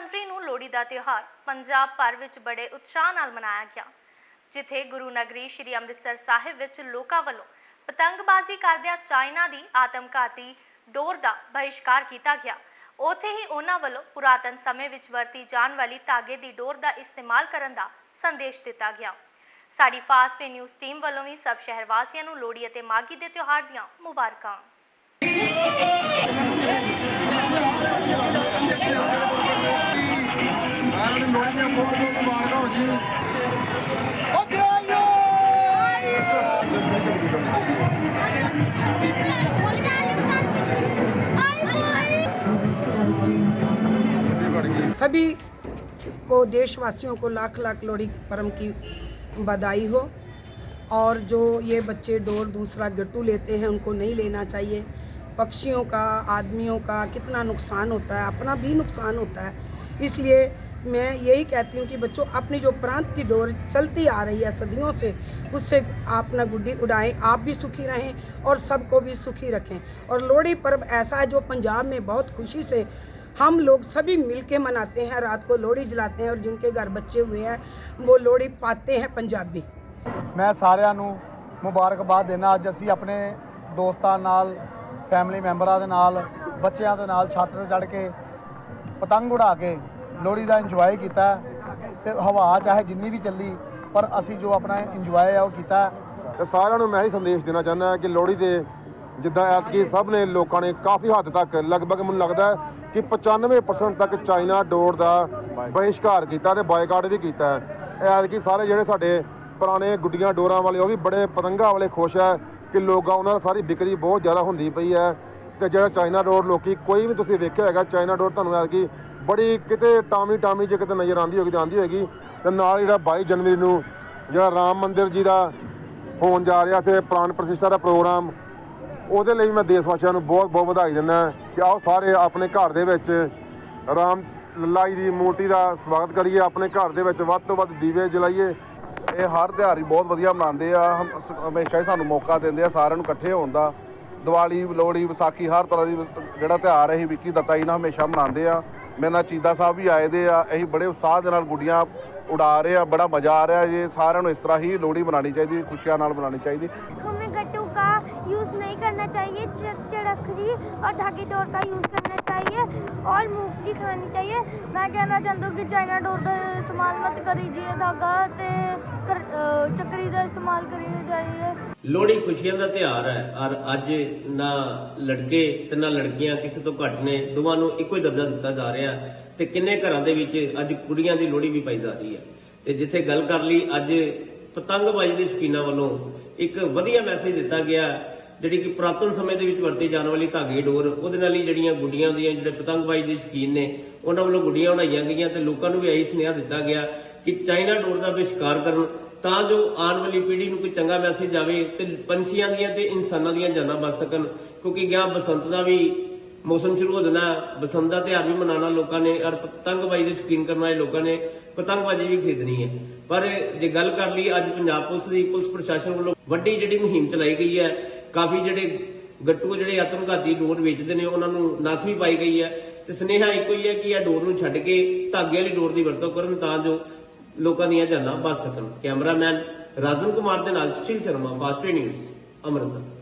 ਜਨਵਰੀ ਨੂੰ ਲੋਹੜੀ ਦਾ ਤਿਉਹਾਰ ਪੰਜਾਬ ਭਰ ਵਿੱਚ ਬੜੇ ਉਤਸ਼ਾਹ ਨਾਲ ਮਨਾਇਆ ਗਿਆ, ਜਿੱਥੇ ਗੁਰੂ ਨਗਰੀ ਸ੍ਰੀ ਅੰਮ੍ਰਿਤਸਰ ਸਾਹਿਬ ਵਿੱਚ ਲੋਕਾਂ ਵੱਲੋਂ ਪਤੰਗਬਾਜ਼ੀ ਕਰਦਿਆਂ ਚਾਈਨਾ ਦੀ ਆਤਮਘਾਤੀ ਡੋਰ ਦਾ ਬਹਿਸ਼ਕਾਰ ਕੀਤਾ ਗਿਆ। ਉੱਥੇ ਹੀ ਉਹਨਾਂ ਵੱਲੋਂ ਪੁਰਾਤਨ ਸਮੇਂ ਵਿੱਚ ਵਰਤੀ ਜਾਣ ਵਾਲੀ ਧਾਗੇ ਦੀ ਡੋਰ ਦਾ ਇਸਤੇਮਾਲ ਕਰਨ ਦਾ ਸੰਦੇਸ਼ ਦਿੱਤਾ ਗਿਆ। ਸਾਡੀ ਫਾਸਟਵੇ ਨਿਊਜ਼ ਟੀਮ ਵੱਲੋਂ ਵੀ ਸਭ ਸ਼ਹਿਰ ਵਾਸੀਆਂ ਨੂੰ ਲੋਹੜੀ ਅਤੇ ਮਾਘੀ ਦੇ ਤਿਉਹਾਰ ਦੀਆਂ ਮੁਬਾਰਕਾਂ। सभी को देशवासियों को लाख लाख लोहड़ी पर्व की बधाई हो। और जो ये बच्चे डोर दूसरा गट्टू लेते हैं, उनको नहीं लेना चाहिए। पक्षियों का, आदमियों का कितना नुकसान होता है, अपना भी नुकसान होता है। इसलिए मैं यही कहती हूँ कि बच्चों, अपनी जो प्रांत की डोर चलती आ रही है सदियों से, उससे आप ना गुड्डी उड़ाएँ, आप भी सुखी रहें और सबको भी सुखी रखें। और लोहड़ी पर्व ऐसा है जो पंजाब में बहुत खुशी से हम लोग सभी मिलके मनाते हैं रात को लोहड़ी जलाते हैं और जिनके घर बच्चे हुए हैं वो लोहड़ी पाते हैं पंजाबी ਮੈਂ ਸਾਰਿਆਂ ਨੂੰ ਮੁਬਾਰਕਬਾਦ ਦੇਣਾ ਅੱਜ ਅਸੀਂ ਆਪਣੇ ਦੋਸਤਾਂ ਨਾਲ ਫੈਮਿਲੀ ਮੈਂਬਰਾਂ ਦੇ ਨਾਲ ਬੱਚਿਆਂ ਦੇ ਨਾਲ ਛੱਤ ਤੇ ਚੜ੍ਹ ਕੇ ਪਤੰਗ ਉਡਾ ਕੇ ਲੋਹੜੀ ਦਾ ਇੰਜੋਏ ਕੀਤਾ ਤੇ ਹਵਾ ਚਾਹੇ ਜਿੰਨੀ ਵੀ ਚੱਲੀ ਪਰ ਅਸੀਂ ਜੋ ਆਪਣਾ ਇੰਜੋਏ ਆ ਉਹ ਕੀਤਾ ਤੇ ਸਾਰਿਆਂ ਨੂੰ ਮੈਂ ਹੀ ਸੰਦੇਸ਼ ਦੇਣਾ ਚਾਹੁੰਦਾ ਕਿ ਲੋਹੜੀ ਦੇ ਜਿੱਦਾਂ ਐਤਕੀ ਸਭ ਨੇ ਲੋਕਾਂ ਨੇ ਕਾਫੀ ਹੱਦ ਤੱਕ, ਲਗਭਗ ਮੈਨੂੰ ਲੱਗਦਾ ਕਿ 95% ਤੱਕ ਚਾਈਨਾ ਡੋਰ ਦਾ ਬਹਿਸ਼ਕਾਰ ਕੀਤਾ ਤੇ ਬਾਈਕਾਟ ਵੀ ਕੀਤਾ ਐਤਕੀ ਸਾਰੇ ਜਿਹੜੇ ਸਾਡੇ ਪੁਰਾਣੇ ਗੁੱਡੀਆਂ ਡੋਰਾਂ ਵਾਲੇ, ਉਹ ਵੀ ਬੜੇ ਪਤੰਗਾਂ ਵਾਲੇ ਖੁਸ਼ ਹੈ ਕਿ ਲੋਕਾਂ ਉਹਨਾਂ ਦੀ ਸਾਰੀ ਵਿਕਰੀ ਬਹੁਤ ਜ਼ਿਆਦਾ ਹੁੰਦੀ ਪਈ ਹੈ ਤੇ ਜਿਹੜਾ ਚਾਈਨਾ ਡੋਰ ਲੋਕੀ ਕੋਈ ਵੀ ਤੁਸੀਂ ਵੇਖਿਆ ਹੈਗਾ, ਚਾਈਨਾ ਡੋਰ ਤੁਹਾਨੂੰ ਐਤਕੀ ਬੜੀ ਕਿਤੇ ਟਾਮੀ ਟਾਮੀ ਜੇ ਕਿਤੇ ਨਜ਼ਰ ਆਉਂਦੀ ਹੋਗੀ ਤਾਂ ਆਉਂਦੀ ਹੋਏਗੀ ਤੇ ਨਾਲ ਜਿਹੜਾ 22 ਜਨਵਰੀ ਨੂੰ ਜਿਹੜਾ ਰਾਮ ਮੰਦਿਰ ਜੀ ਦਾ ਹੋਣ ਜਾ ਰਿਹਾ ਤੇ ਪ੍ਰਾਣ ਪ੍ਰਤਿਸ਼ਠਾ ਦਾ ਪ੍ਰੋਗਰਾਮ ਉਹਦੇ ਲਈ ਮੈਂ ਦੇਸ਼ ਵਾਸੀਆਂ ਨੂੰ ਬਹੁਤ ਬਹੁਤ ਵਧਾਈ ਦਿੰਦਾ ਕਿ ਆਓ ਸਾਰੇ ਆਪਣੇ ਘਰ ਦੇ ਵਿੱਚ ਰਾਮ ਲਾਈ ਦੀ ਮੂਰਤੀ ਦਾ ਸਵਾਗਤ ਕਰੀਏ, ਆਪਣੇ ਘਰ ਦੇ ਵਿੱਚ ਵੱਧ ਤੋਂ ਵੱਧ ਦੀਵੇ ਜਲਾਈਏ। ਇਹ ਹਰ ਤਿਉਹਾਰ ਹੀ ਬਹੁਤ ਵਧੀਆ ਮਨਾਉਂਦੇ ਆ। ਹਮ- ਹਮੇਸ਼ਾ ਹੀ ਸਾਨੂੰ ਮੌਕਾ ਦਿੰਦੇ ਆ ਸਾਰਿਆਂ ਨੂੰ ਇਕੱਠੇ ਹੋਣ ਦਾ। ਦੀਵਾਲੀ, ਲੋਹੜੀ, ਵਿਸਾਖੀ ਹਰ ਤਰ੍ਹਾਂ ਦੀ ਜਿਹੜਾ ਤਿਉਹਾਰ ਹੈ ਇਹ ਵਿੱਕੀ ਦੱਤਾ ਜੀ ਨਾਲ ਹਮੇਸ਼ਾ ਮਨਾਉਂਦੇ ਆ। ਮੇਰੇ ਨਾਲ ਚੀਦਾ ਸਾਹਿਬ ਵੀ ਆਏ ਦੇ ਆ। ਅਸੀਂ ਬੜੇ ਉਤਸ਼ਾਹ ਦੇ ਨਾਲ ਗੁੱਡੀਆਂ ਉਡਾ ਰਹੇ ਆ, ਬੜਾ ਮਜ਼ਾ ਆ ਰਿਹਾ। ਜੇ ਸਾਰਿਆਂ ਨੂੰ ਇਸ ਤਰ੍ਹਾਂ ਹੀ ਲੋਹੜੀ ਮਨਾਉਣੀ ਚਾਹੀਦੀ, ਖੁਸ਼ੀਆਂ ਨਾਲ ਮਨਾਉਣੀ ਚਾਹੀਦੀ। करना चाहिए च- चरखरी और धागे डोर का यूज़ करना चाहिए और मूंगफली खानी चाहिए मैं कहना चाहता हूँ कि चाइना डोर का इस्तेमाल मत करीजिए धागा ते कर, अ, चक्री का इस्तेमाल करिए चाहिए ਲੋਹੜੀ ਖੁਸ਼ੀਆਂ ਦਾ ਤਿਉਹਾਰ ਹੈ ਔਰ ਅੱਜ ਨਾ ਲੜਕੇ ਤੇ ਨਾ ਲੜਕੀਆਂ ਕਿਸੇ ਤੋਂ ਘੱਟ ਨੇ ਦੋਵਾਂ ਨੂੰ ਇੱਕੋ ਹੀ ਦਰਜਾ ਦਿੱਤਾ ਜਾ ਰਿਹਾ ਤੇ ਕਿੰਨੇ ਘਰਾਂ ਦੇ ਵਿੱਚ ਅੱਜ ਕੁੜੀਆਂ ਦੀ ਲੋਹੜੀ ਵੀ ਪਾਈ ਜਾ ਰਹੀ ਹੈ ਤੇ ਜਿੱਥੇ ਗੱਲ ਕਰ ਲਈ ਅੱਜ ਪਤੰਗਬਾਜ਼ੀ ਦੇ ਸ਼ੌਕੀਨਾਂ ਵੱਲੋਂ ਇੱਕ ਵਧੀਆ ਮੈਸੇਜ ਦਿੱਤਾ ਗਿਆ ਜਿਹੜੀ ਕਿ ਪੁਰਾਤਨ ਸਮੇਂ ਦੇ ਵਿੱਚ ਵਰਤੀ ਜਾਣ ਵਾਲੀ ਧਾਗੇ, ਡੋਰ, ਉਹਦੇ ਨਾਲ ਹੀ ਜਿਹੜੀਆਂ ਗੁੱਡੀਆਂ ਦੀਆਂ, ਜਿਹੜੇ ਪਤੰਗਬਾਜ਼ੀ ਦੇ ਸ਼ੌਕੀਨ ਨੇ, ਉਹਨਾਂ ਵੱਲੋਂ ਗੁੱਡੀਆਂ ਉਡਾਈਆਂ ਗਈਆਂ ਤੇ ਲੋਕਾਂ ਨੂੰ ਵੀ ਇਹੀ ਸੁਨੇਹਾ ਦਿੱਤਾ ਗਿਆ ਕਿ ਚਾਈਨਾ ਡੋਰ ਦਾ ਵਿਸ਼ਕਾਰ ਕਰਨ ਤਾਂ ਜੋ ਆਉਣ ਵਾਲੀ ਪੀੜ੍ਹੀ ਨੂੰ ਕੋਈ ਚੰਗਾ ਮੈਸੇਜ ਜਾਵੇ ਤੇ ਪੰਛੀਆਂ ਦੀਆਂ ਤੇ ਇਨਸਾਨਾਂ ਦੀਆਂ ਜਾਨਾਂ ਬਚ ਸਕਣ। ਕਿਉਂਕਿ ਗਿਆ ਬਸੰਤ ਦਾ ਵੀ ਮੌਸਮ ਸ਼ੁਰੂ ਹੋ ਜਾਣਾ, ਬਸੰਤ ਦਾ ਤਿਉਹਾਰ ਵੀ ਮਨਾਉਣਾ ਲੋਕਾਂ ਨੇ, ਔਰ ਪਤੰਗਬਾਜ਼ੀ ਦੇ ਸ਼ੌਕੀਨ ਕਰਨ ਵਾਲੇ ਲੋਕਾਂ ਨੇ ਪਤੰਗਬਾਜ਼ੀ ਵੀ ਖਰੀਦਣੀ ਹੈ। ਪਰ ਜੇ ਗੱਲ ਕਰ ਲਈ ਅੱਜ ਪੰਜਾਬ ਪੁਲਿਸ ਦੀ, ਪੁਲਿਸ ਪ੍ਰਸ਼ਾਸਨ ਵੱਲੋਂ ਵੱਡੀ ਜਿਹੜੀ ਮੁਹਿੰਮ ਚਲਾਈ ਗਈ ਹੈ ਕਾਫੀ ਜਿਹੜੇ ਗੱਟੂ ਜਿਹੜੇ ਆਤਮਘਾਤੀ ਡੋਰ ਵੇਚਦੇ ਨੇ, ਉਹਨਾਂ ਨੂੰ ਨੱਥ ਵੀ ਪਾਈ ਗਈ ਹੈ। ਤੇ ਸੁਨੇਹਾ ਇੱਕੋ ਹੀ ਹੈ ਕਿ ਇਹ ਡੋਰ ਨੂੰ ਛੱਡ ਕੇ ਧਾਗੇ ਵਾਲੀ ਡੋਰ ਦੀ ਵਰਤੋਂ ਕਰਨ ਤਾਂ ਜੋ ਲੋਕਾਂ ਦੀਆਂ ਜਾਨਾਂ ਬਚ ਸਕਣ। ਕੈਮਰਾਮੈਨ ਰਾਜਨ ਕੁਮਾਰ ਦੇ ਨਾਲ ਸੁਸ਼ੀਲ ਸ਼ਰਮਾ, ਫਾਸਟ ਨਿਊਜ਼, ਅੰਮ੍ਰਿਤਸਰ।